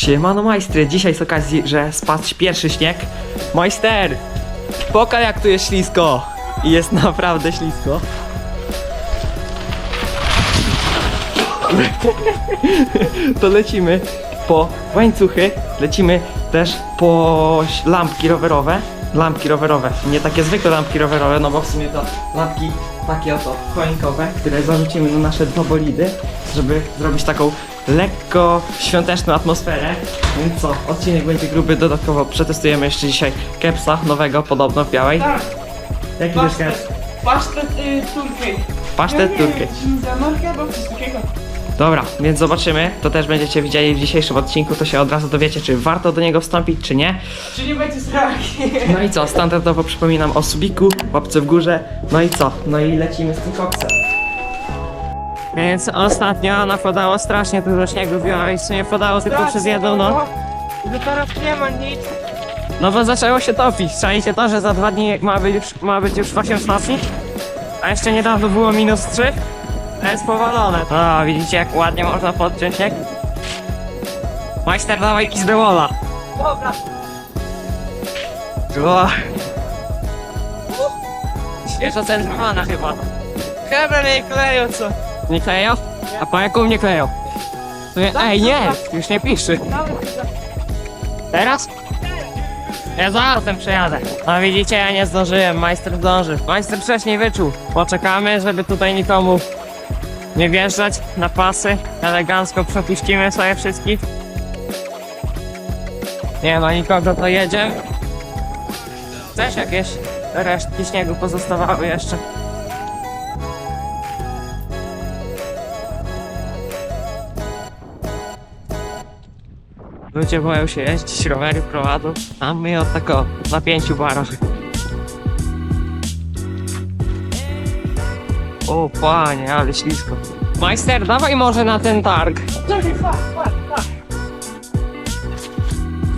Siemano majstry, dzisiaj z okazji, że spadł pierwszy śnieg. Majster! Pokaż jak tu jest ślisko! I jest naprawdę ślisko. To lecimy po łańcuchy, lecimy też po lampki rowerowe. Lampki rowerowe, nie takie zwykłe lampki rowerowe, no bo w sumie to lampki takie oto choinkowe, które zarzucimy na nasze dwa żeby zrobić taką lekko świąteczną atmosferę. Więc co, odcinek będzie gruby, dodatkowo przetestujemy jeszcze dzisiaj kepsa nowego, podobno w białej. Tak, Jaki to jest pasztet, keps? pasztet y, turkey. Pasztet wiem, za markę albo coś takiego. Dobra, więc zobaczymy. To też będziecie widzieli w dzisiejszym odcinku, to się od razu dowiecie, czy warto do niego wstąpić, czy nie. Czy nie będzie strach? No i co, standardowo przypominam o subiku, łapce w górze. No i co? No i lecimy z tym koksem. Więc ostatnio napadało strasznie dużo śniegu w Białymstoku, nie padało tylko przez jedną noc. Że teraz nie ma nic. No bo zaczęło się topić. Czajcie to, że za dwa dni ma być już, ma być już 8 stopni, a jeszcze niedawno było minus 3. To jest powalone. No, widzicie jak ładnie można podciąć śnieg? Majster, dawaj z dewola. Dobra. O. Świeżo centrowana chyba. Chyba nie kleją co. Nie kleją? A po jaką nie kleją? To nie, ej, nie! Już nie piszy. Teraz? Ja zaraz tym przejadę. No widzicie, ja nie zdążyłem, majster zdąży. Majster wcześniej wyczuł. Poczekamy, żeby tutaj nikomu nie wjeżdżać na pasy. Elegancko przepuścimy sobie wszystkich. Nie ma nikogo, to jedziemy. Też jakieś resztki śniegu pozostawały jeszcze. Ludzie boją się jeździć, rowery prowadzą, a my od tako na pięciu barach. O panie, ale ślisko. Majster, dawaj może na ten targ. Czekaj.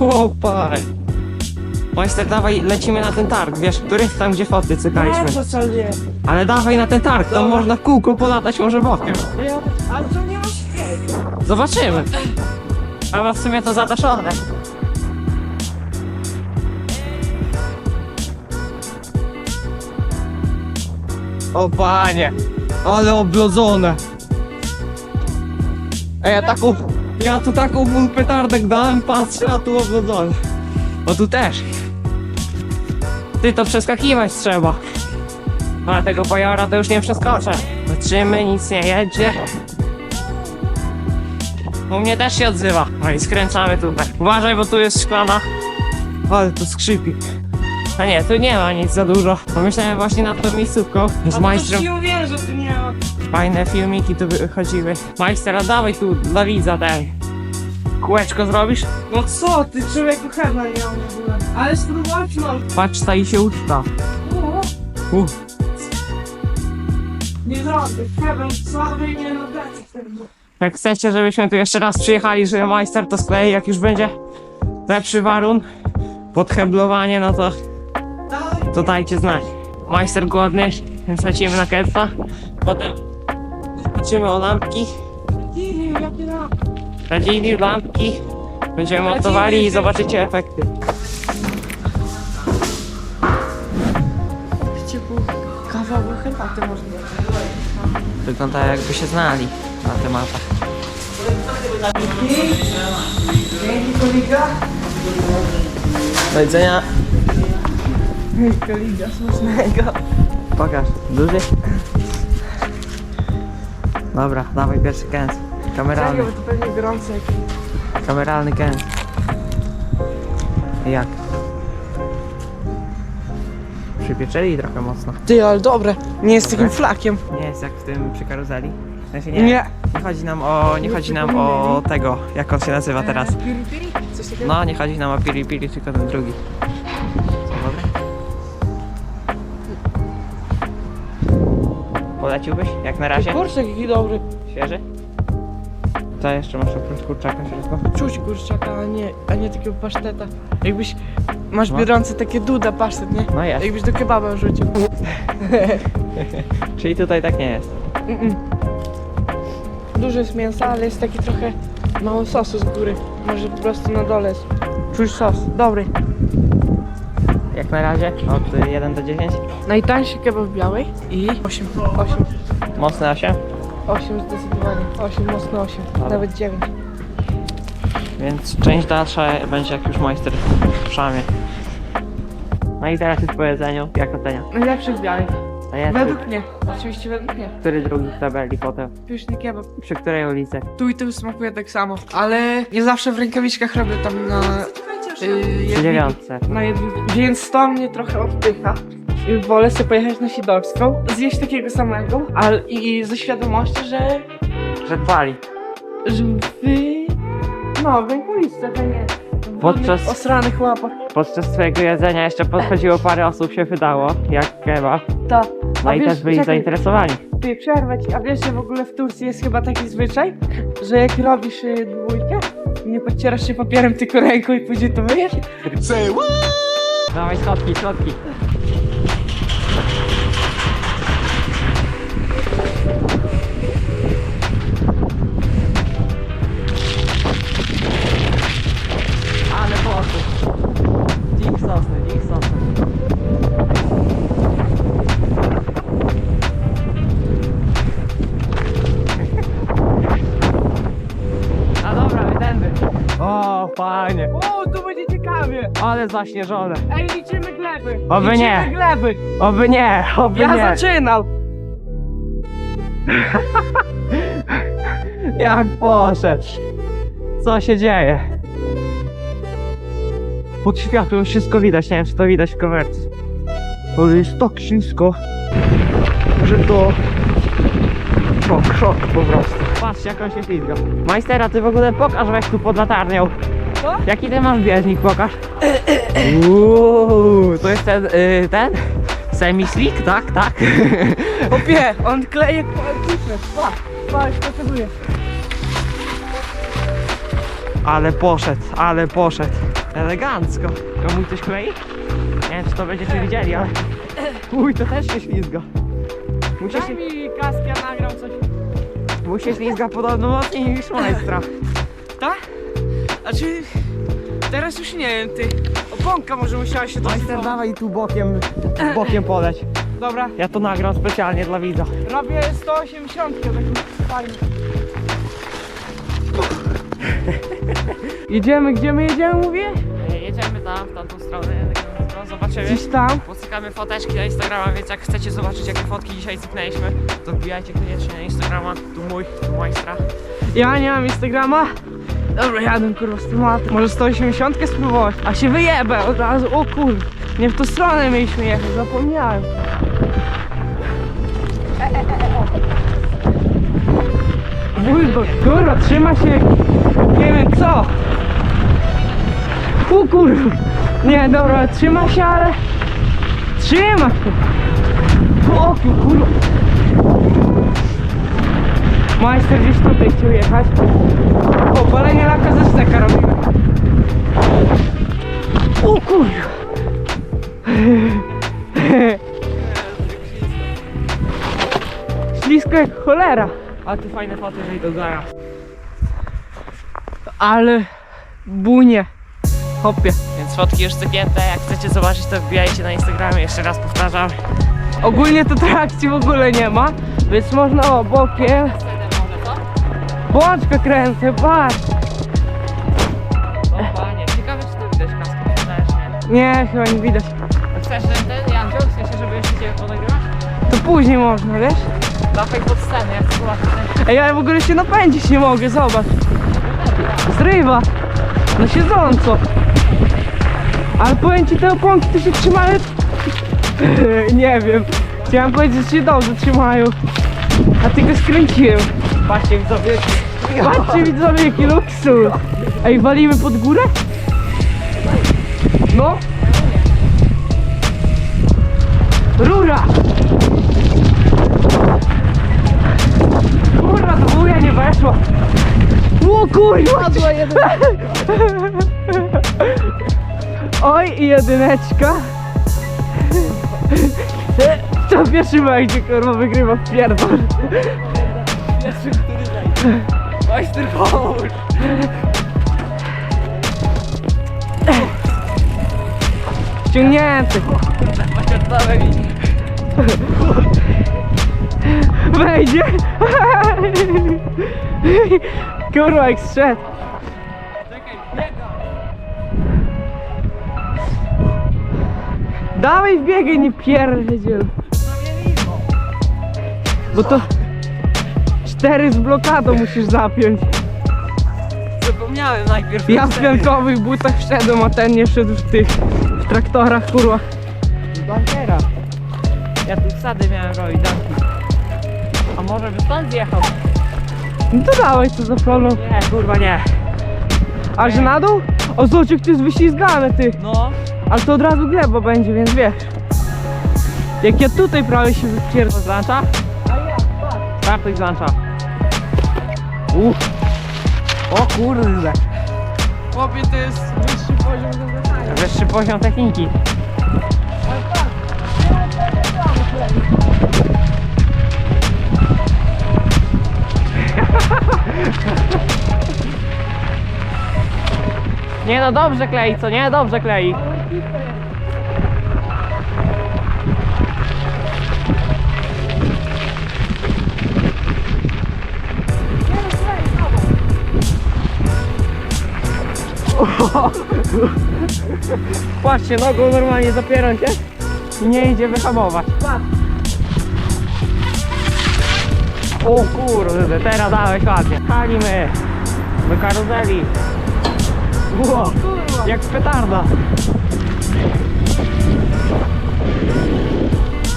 O panie. Majster, dawaj, lecimy na ten targ, wiesz, który? Tam gdzie foty cykaliśmy. to co nie. Ale dawaj na ten targ, tam Dobra. można w kółko polatać może bokiem. Ale to nie ma śniegu. Zobaczymy. Ale w sumie to zadaszone. O panie, ale oblodzone. Ej, ja taką, ja tu taką ból petardek dałem, patrzę, a tu oblodzone. O tu też. Ty to przeskakiwać trzeba. Ale tego pojora to już nie przeskoczę. Patrzymy, nic nie jedzie. U mnie też się odzywa. No i skręcamy tutaj. Uważaj, bo tu jest szklana. Ale to skrzypi. A nie, tu nie ma nic za dużo. Pomyślałem właśnie nad tą miejscówką z majstrem. ci mówię, że tu nie ma. Fajne filmiki tu wychodziły. Majster, a dawaj tu dla widza ten. Kółeczko zrobisz? No co ty, człowieku chyba nie mam w ogóle. Ale spróbować mam. Patrz, ta i się uczta. Uh. Nie zrobię. Chyba słaby nie na plecy wtedy. Jak chcecie, żebyśmy tu jeszcze raz przyjechali, że majster to sklei, jak już będzie lepszy warun, podheblowanie, no to, to dajcie znać. Majster głodny, więc lecimy na kepsa. Potem lecimy o lampki, radzili lampki, będziemy montowali i zobaczycie efekty. Ciepło. Kawał herbaty można. Wygląda jakby się znali na tematach. Dzięki kolega. Do widzenia. Hej kolega, smacznego. Pokaż. Duży? Dobra, dawaj pierwszy kęs. Kameralny, Czekaj, bo to pewnie gorące. kameralny kęs. Jak? Przypieczeli trochę mocno. Ty, ale dobre. Nie jest Dobre? takim flakiem. Nie jest jak w tym przy karuzeli. W sensie nie. Nie. Nie chodzi nam o. Nie chodzi nam o tego, jak on się nazywa teraz. No, nie chodzi nam o piri piri, tylko ten drugi. Co? Poleciłbyś? Jak na razie? Kurczak jaki dobry. Świeży? To jeszcze masz oprócz kurczaka w środku? Czuć kurczaka, a nie, a nie takiego paszteta. Jakbyś... Masz No. biorące takie duda pasztet, nie? No jest. Jakbyś do kebaba wrzucił. Czyli tutaj tak nie jest. Mm-mm. Dużo jest mięsa, ale jest taki trochę mało sosu z góry. Może po prostu na dole jest. Czujesz sos, dobry. Jak na razie od 1 do 10. Najtańszy kebab białej i 8. 8. Mocne 8. 8 zdecydowanie. 8, mocno 8. Nawet 9. Więc część dalsza będzie jak już majster szamie. No i teraz jest po jedzeniu. Jak ocenia? Najlepszy z białej. Jest Według mnie. Oczywiście według mnie. który drugi w tabeli potem? Pyszny kebab. Przy której ulicy? Tu i tu smakuje tak samo. Ale nie zawsze w rękawiczkach robię tam na... Yy, Przy dziewiątce. na jednym. Więc to mnie trochę odpycha. I wolę sobie pojechać na Sidowską, zjeść takiego samego, ale i ze świadomością, że, Że pali. że w... No, w rękawiczce, to nie. W Podczas- osranych łapach. Podczas swojego jedzenia jeszcze podchodziło parę osób się wydało, jak kebab. Ta. No i wiesz, też byli czekaj, zainteresowani. Ty, przerwę ci. A wiesz, że w ogóle w Turcji jest chyba taki zwyczaj, że jak robisz y, dwójkę, nie podcierasz się papierem, tylko ręką i później to myjesz? Dawaj schodki, schodki. Zaśnieżone. Ej, liczymy gleby! Oby liczymy nie. gleby! Oby nie, oby Ja nie. zaczynam! Jak poszedł? Co się dzieje? Pod światłem wszystko widać, nie wiem czy to widać w kamerce. Ale jest tak ślisko, że to... Szok, szok po prostu. Patrzcie jak on się ślizga. Majstera, ty w ogóle pokaż weź tu pod latarnią. Co? Jaki ty masz bieżnik, pokaż. Uuu, to jest ten, y, ten? Semi-slick, tak, tak. Opie, on kleje kłamcifrę. Pa, pa, już pokazuję. Ale poszedł, ale poszedł. Elegancko. Komu coś klei? Nie wiem, czy to będziecie widzieli, ale... Uj, to też się ślizga. Mu się, Daj mi kask, ja nagram coś. mu się ślizga podobno mocniej niż majstra. Tak? Znaczy, teraz już nie wiem, ty. Oponka może musiała się Majster, dosypać. dawaj tu bokiem, bokiem poleć. Dobra, Ja to nagram specjalnie dla widza. robię 180 taki fajny. Jedziemy, gdzie my jedziemy, mówię? Jedziemy tam, w tamtą stronę, zobaczymy. Gdzieś tam. Podstykamy foteczki na Instagrama, więc jak chcecie zobaczyć jakie fotki dzisiaj cyknęliśmy, to wbijajcie koniecznie na Instagrama. Tu mój, tu majstra. Ja nie mam Instagrama. Dobra, jadę kurwa z tematem. Może 180 spróbować, a się wyjebę od razu. O kur... Nie w tą stronę mieliśmy jechać, zapomniałem. Bulldog, kurwa, trzyma się nie wiem co. O kurwa. Nie, dobra, trzyma się, ale... Trzyma się. O kurwa. Majster gdzieś tutaj chciał jechać. O, palenie laka ze steka robimy. O kurwa. Ślisko jak cholera. A tu fajne foty wyjdą zaraz. Ale bunie. Hopie. Więc fotki już cyknięte, jak chcecie zobaczyć to wbijajcie na Instagramie, jeszcze raz powtarzam. Ogólnie to trakcji w ogóle nie ma, więc można o bokiem. Bączka kręcę, patrz. O panie, ciekawe czy to widać kaskę, też nie. Nie, chyba nie widać. Chcesz ten, ten ja wziął, w sensie, żeby jeszcze cię ponagrywać? To później można, wiesz? Dawaj pod scenę, jak to ten... Ej, ja w ogóle się napędzić nie mogę, zobacz. Zrywa. Na siedząco. Ale powiem ci, te oponki to się trzymają... nie wiem. Chciałem powiedzieć, że się dobrze trzymają. A ty go skręciłem. Patrzcie widzowie, Patrzcie widzowie, jaki luksus. Ej, walimy pod górę? No. Rura! Kurwa, to wuja nie weszło. O kurwa! Oj, i jedyneczka. To pierwszy będzie, kurwa, wygrywa w pierdol najciekawszy, który znajdzie. Majster, pomóż! Ciągnięty! Wejdzie! Kurwa, jak zszedł! Czekaj, biega! Dawaj wbiegaj, nie pierdziel! Bo to cztery z blokadą musisz zapiąć. Zapomniałem najpierw. Ja w piankowych butach wszedłem, a ten nie wszedł w tych w traktorach, kurwa. Bankera. Ja tu wsady miałem robić, danki. A może by stąd zjechał? No to dawaj, co za problem. Nie, kurwa nie. A że na dół? O, zobacz, jak to jest wyślizgane, ty. No. Ale to od razu gleba będzie, więc wiesz. Jak ja tutaj prawie się wypierdolę. Z luncha? Startuj z luncha. Kurde. Chłopie, to jest wyższy poziom zagadania. Wyższy poziom techniki. Nie no dobrze klei, co nie? Dobrze klei. Patrzcie, nogą normalnie zapieram cię i nie idzie wyhamować. O kurde, teraz dałeś ładnie. Halimy do karuzeli. Ło, jak petarda.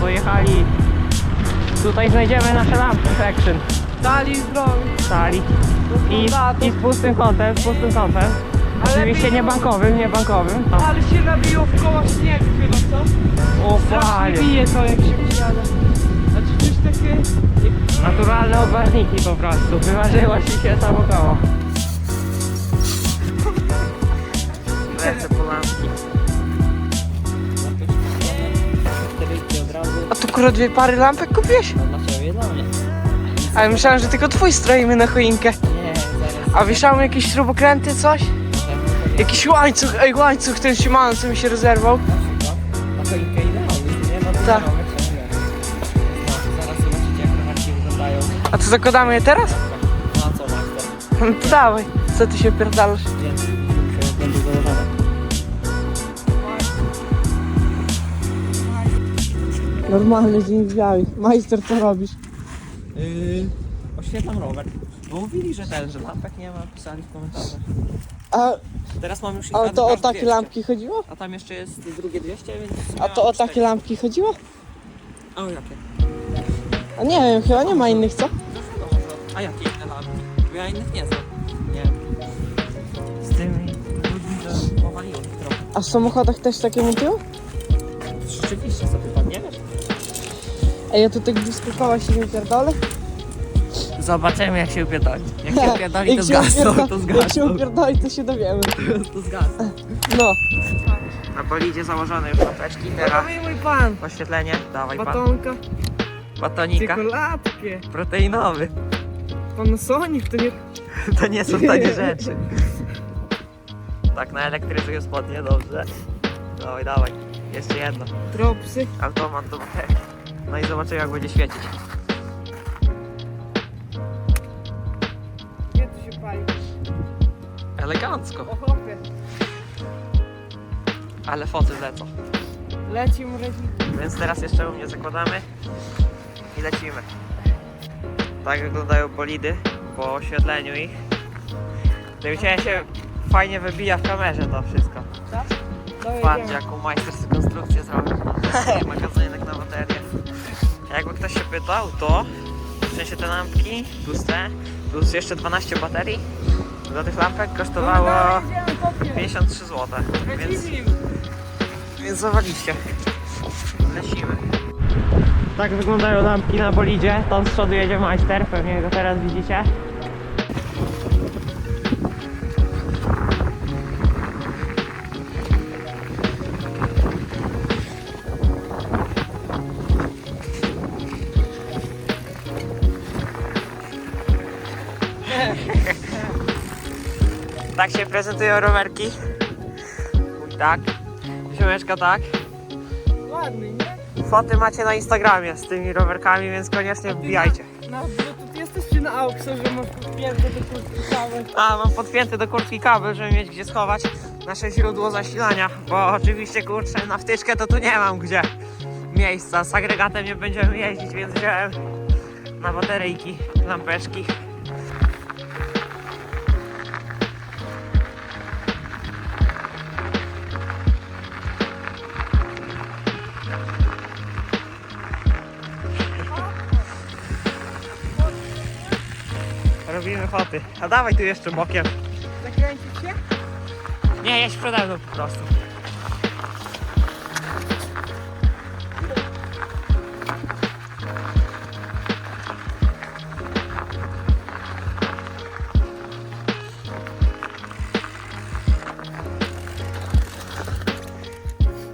Dojechali. Tutaj znajdziemy nasze lampki section. Dali zdrowie. Stali. I, I z pustym kątem, z pustym kątem. Ale Oczywiście nie bankowym, nie bankowym. No. Ale się nabiło w koło śnieg chyba, co? O fajnie. bije to, jak się przyjada. Znaczy coś takie... Naturalne odważniki po prostu. Wyważyło się się samo koło. Lecę po lampki. od razu. A tu kurwa dwie pary lampek kupiłeś? No dla ciebie, dla mnie. A ja myślałem, że tylko twój stroimy na choinkę. Nie, zaraz. A wieszamy jakieś śrubokręty, coś? Jakiś łańcuch, ej łańcuch ten siemano, co mi się rozerwał. Na przykład. Na choinkę idealny, nie? No to Tak. No, zaraz zobaczycie jak rowerki wyglądają. A to zakładamy je teraz? No a co masz No to dawaj, co ty się pierdalasz? Więc już będą założone. Normalny dzień w białej. Majster, co robisz? Yy, oświetlam rower. Bo mówili, że ten, że lampek nie ma, pisali w komentarzach. A, Teraz mam już ich a to o takie 200. lampki chodziło? A tam jeszcze jest drugie 200, więc... A to o takie lampki chodziło? A o jakie? A nie wiem, chyba nie ma innych, co? A jakie inne lampki? Bo ja innych nie znam. Nie Z tymi ludźmi to powaliło ich trochę. A w samochodach też takie montują? Rzeczywiście sobie pan nie wiesz? Ej, ja tu blisko koła się nie pierdolę. Zobaczymy jak się upierdoli. Jak się upierdoli to zgasną, to Jak się zgasną. upierdoli, to się dowiemy. To zgasną. No. Na bolidzie założone już lampeczki, teraz mój pan. oświetlenie. Dawaj pan. Batonka. Batonika. Czekoladkie. Proteinowy. Panasonic to nie... To nie są tanie rzeczy. Tak, naelektryzuję spodnie, dobrze. Dawaj, dawaj. Jeszcze jedno. Dropsy. Automat do baterii. No i zobaczymy jak będzie świecić. Elegancko. O chłopie. Ale foty lecą. Leci mu. Więc teraz jeszcze u mnie zakładamy i lecimy. Tak wyglądają bolidy po oświetleniu ich. Dowiedziałem się fajnie wybija w kamerze to wszystko. Patrzcie jaką majsterską konstrukcję zrobił. Magazynek na baterię. Jakby ktoś się pytał, to w sensie te lampki plus te, plus jeszcze 12 baterii do tych lampek kosztowało 53 zł. Więc, więc zawaliście. Lecimy. Tak wyglądają lampki na bolidzie. Tam z przodu jedzie majster, pewnie go teraz widzicie. Tak się prezentują rowerki. Tak. Ziomeczka tak. Ładny, nie? Foty macie na Instagramie z tymi rowerkami, więc koniecznie wbijajcie. Na Bluetooth jesteś czy na AUX, że masz podpięte do kurtki cały? A, mam podpięty do kurtki kabel, żeby mieć gdzie schować nasze źródło zasilania, bo oczywiście kurczę, na wtyczkę to tu nie mam gdzie miejsca. Z agregatem nie będziemy jeździć, więc wziąłem na bateryjki, lampeczki. Foty. A dawaj tu jeszcze bokiem. Zakręcić się? Nie, jedź przede mną po prostu.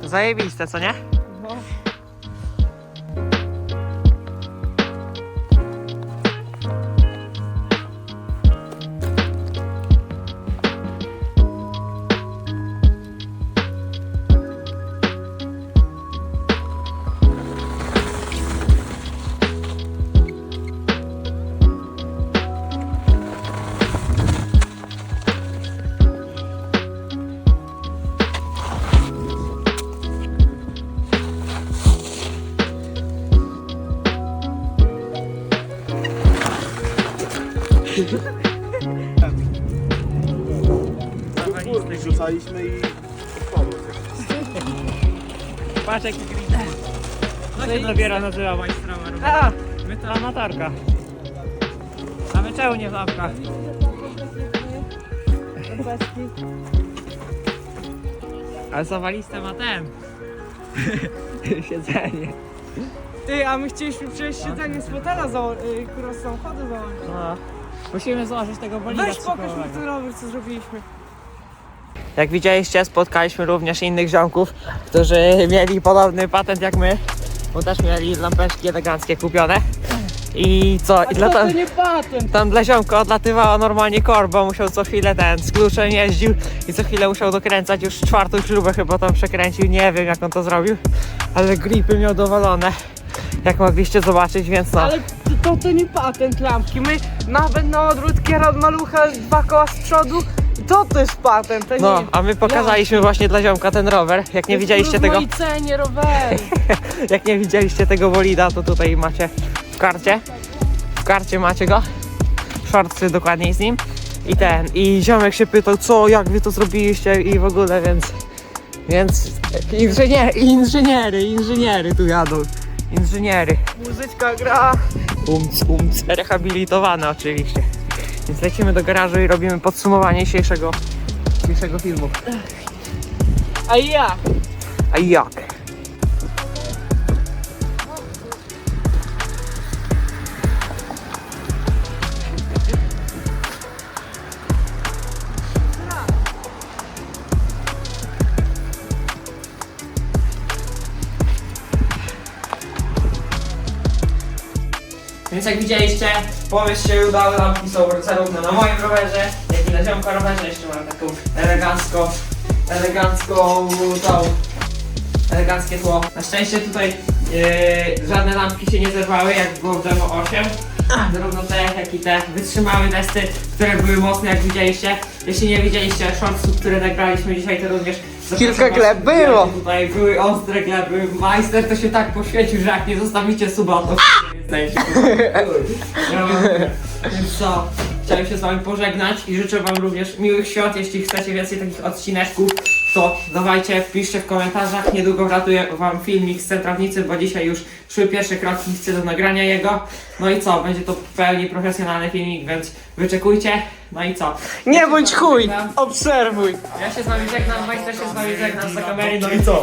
Zajebiste, co nie? No. Rzucaliśmy i Patrz jaki green. No się dopiero nazywa majstrowa A, My to amatorka. A my czemu nie w? Beski. Ale zawaliste ma ten. Siedzenie. Ty, a my chcieliśmy przecież siedzenie z fotela y, kurwa z samochodu założyć. No. Musimy złożyć tego bolida Weź pokaż mi ten rower, co zrobiliśmy. Jak widzieliście, spotkaliśmy również innych ziomków, którzy mieli podobny patent jak my. Bo też mieli lampeczki eleganckie kupione. I co? I dla to, tam, to nie patent. tam dla ziomka odlatywała normalnie kor, bo musiał co chwilę ten z kluczem jeździł i co chwilę musiał dokręcać. Już czwartą śrubę chyba tam przekręcił. Nie wiem jak on to zrobił, ale gripy miał dowalone. Jak mogliście zobaczyć, więc no. Ale to, to nie patent lampki. My nawet na odwrót kierowcy malucha dwa koła z przodu. To to jest patent, to No, nie. a my pokazaliśmy właśnie dla ziomka ten rower. Jak nie widzieliście tego, W cenie rowery. jak nie widzieliście tego bolida, to tutaj macie w karcie. W karcie macie go. Shortsy dokładniej z nim. I ten, i ziomek się pytał, co, jak wy to zrobiliście i w ogóle, więc... Więc inżynier, inżyniery, inżyniery tu jadą. Inżyniery. Muzyczka gra. Umc, umc. Rehabilitowane oczywiście. Więc lecimy do garażu i robimy podsumowanie dzisiejszego, dzisiejszego filmu. A ja. A jak? Więc jak widzieliście, pomysł się udał, lampki są zarówno na moim rowerze, jak i na ziomka rowerze. Jeszcze mam taką elegancką, elegancką tą eleganckie tło. Na szczęście tutaj e, żadne lampki się nie zerwały, jak było w Demo 8. Zarówno te, jak i te wytrzymały testy, które były mocne, jak widzieliście. Jeśli nie widzieliście shortsów, które nagraliśmy dzisiaj, to również zapraszam Kilka was, gleb było. Tutaj były ostre gleby. Majster to się tak poświęcił, że jak nie zostawicie suba, to. Ja mówię. Więc co? Chciałem się z wami pożegnać i życzę wam również miłych świąt. Jeśli chcecie więcej takich odcineczków, to dawajcie, piszcie w komentarzach. Niedługo wratuję wam filmik z centrownicy, bo dzisiaj już szły pierwsze kroki chcę do nagrania jego. No i co? Będzie to w pełni profesjonalny filmik, więc wyczekujcie. No i co? Nie bądź chuj, żegnam. obserwuj. Ja się z wami żegnam, Majster się z wami żegna za kamery. No i co?